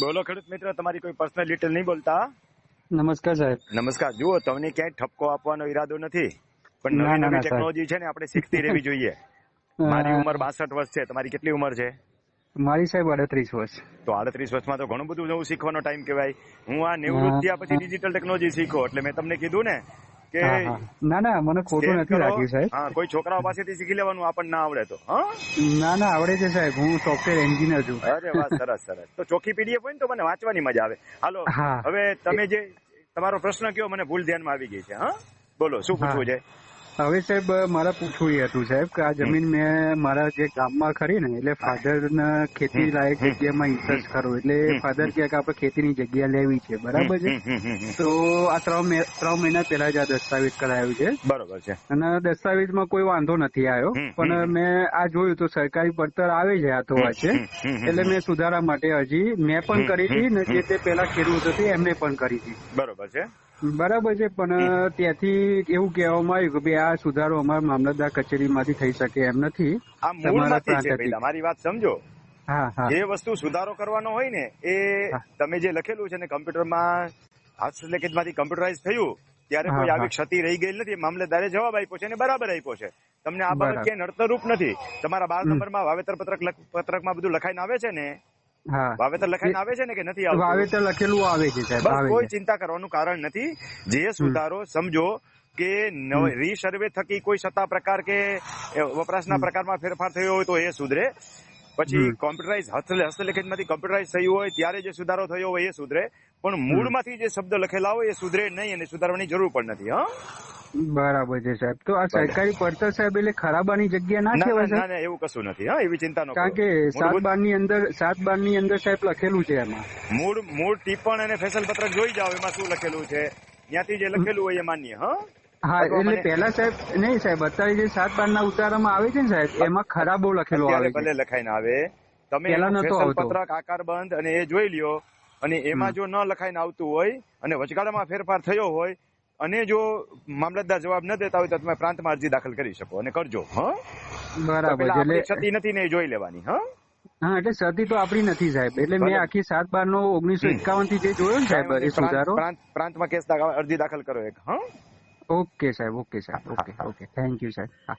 બોલો ખેડૂત મિત્ર તમારી કોઈ પર્સનલ ડિટેલ નહીં બોલતા? નમસ્કાર સાહેબ. નમસ્કાર. જુઓ તમને ક્યાંય ઠપકો આપવાનો ઈરાદો નથી પણ નવી નવી ટેકનોલોજી છે ને આપણે શીખતી રહેવી જોઈએ. મારી ઉંમર બાસઠ વર્ષ છે. તમારી કેટલી ઉંમર છે? મારી સાહેબ અડત્રીસ વર્ષ. તો આડત્રીસ વર્ષમાં તો ઘણું બધું નવું શીખવાનો ટાઈમ કહેવાય. હું આ નિવૃત્ત થયા પછી ડિજિટલ ટેકનોલોજી શીખો. એટલે મેં તમને કીધું ને કે. ના ના મને ખોટું નથી લાગ્યું સાહેબ. હા કોઈ છોકરાઓ પાસેથી શીખી લેવાનું આપણને ના આવડે તો હા? ના ના આવડે છે સાહેબ. હું સોફ્ટવેર એન્જિનિયર છું. અરે વાહ સરસ સરસ. તો ચોખ્ખી પીડીએફ હોય ને તો મને વાંચવાની મજા આવે. હાલો હવે તમે જે તમારો પ્રશ્ન કયો મને ભૂલ ધ્યાનમાં આવી ગઈ છે હા? બોલો શું પૂછવું છે? હવે સાહેબ મારે પૂછવું એ હતું સાહેબ કે આ જમીન મેં મારા જે ગામમાં ખરી ને એટલે ફાધર ના ખેતી લાયક જગ્યામાં ઇન્ટરેસ્ટ ખરો એટલે ફાધર કહે કે આપણે ખેતીની જગ્યા લેવી છે બરાબર છે. તો આ ત્રણ ત્રણ મહિના પહેલા જ આ દસ્તાવેજ કરાયું છે. બરોબર છે. અને દસ્તાવેજમાં કોઈ વાંધો નથી આવ્યો પણ મેં આ જોયું તો સરકારી પડતર આવે છે આ તો હમ. એટલે મેં સુધારા માટે અરજી મેં પણ કરી હતી ને જે તે પેલા ખેડૂત હતી એમને પણ કરી હતી. બરોબર છે. બરાબર છે પણ ત્યાંથી એવું કહેવામાં આવ્યું કે ભાઈ આ સુધારો અમારા મામલતદાર કચેરીમાંથી થઈ શકે એમ નથી. તમારા વાત સમજો. જે વસ્તુ સુધારો કરવાનો હોય ને એ તમે જે લખેલું છે ને કમ્પ્યુટરમાં હસ્તલિખિતમાંથી કમ્પ્યુટરાઇઝ થયું ત્યારે કોઈ આવી ક્ષતિ રહી ગઈ નથી મામલતદારે જવાબ આપ્યો છે અને બરાબર આપ્યો છે. તમને આ બાબત. ક્યાંય નડતરરૂપ નથી. તમારા બાર. નંબરમાં વાવેતર પત્રક પત્રકમાં બધું લખાઈને આવે છે ને વાવેતર લખાઈને આવે છે ને કે નથી આવતું? વાવેતર લખેલું આવે છે સાહેબ બસ કોઈ ચિંતા કરવાનું કારણ નથી. જે સુધારો સમજો કે. રીસર્વે થકી કોઈ સત્તા પ્રકાર કે વપરાશના પ્રકારમાં ફેરફાર થયો હોય તો એ સુધરે. પછી. કોમ્પ્યુટરાઇઝ હસ્તલેખિતમાંથી કોમ્પ્યુટરાઇઝ થયું હોય ત્યારે જે સુધારો થયો હોય એ સુધરે. પણ મૂળમાંથી જે શબ્દ લખેલા હોય એ સુધરે નહીં અને સુધારવાની જરૂર પણ નથી હા? બરાબર છે સાહેબ. તો આ સરકારી પડતર સાહેબ એટલે ખરાબાની જગ્યા ના કહેવાય ના, ના એવું કશું નથી હા? એવી ચિંતા ન કારણ કે સાત બારની અંદર સાત બારની અંદર સાહેબ લખેલું છે એમાં. મૂળ મૂળ ટિપ્પણ અને ફેસલ પત્રક જોઈ જાઓ એમાં શું લખેલું છે. ત્યાંથી જે લખેલું હોય એ માન્ય હા? હા એટલે પેલા સાહેબ નહીં સાહેબ અત્યારે જે સાત બાર ના ઉતારામાં આવે છે ને સાહેબ એમાં ખરાબો લખેલો આવે ભલે લખાઈ લખાઈને આવે. તમે. પત્રક આકાર બંધ અને એ જોઈ લ્યો. અને એમાં જો ન લખાઈને આવતું હોય અને વચગાળામાં ફેરફાર થયો હોય અને જો મામલતદાર જવાબ ન દેતા હોય તો તમે પ્રાંતમાં અરજી દાખલ કરી શકો અને કરજો હા? બરાબર એટલે ક્ષતિ નથી ને એ જોઈ લેવાની હા? હા એટલે સતી તો આપણી નથી સાહેબ. એટલે મેં આખી સાત બાર નો ઓગણીસો એકાવનથી જે જોયો ને સાહેબ એ સુધારો. પ્રાંત પ્રાંતમાં કેસ અરજી દાખલ કરો એક હા? ઓકે સાહેબ ઓકે સાહેબ ઓકે ઓકે થેન્ક યુ સાહેબ હા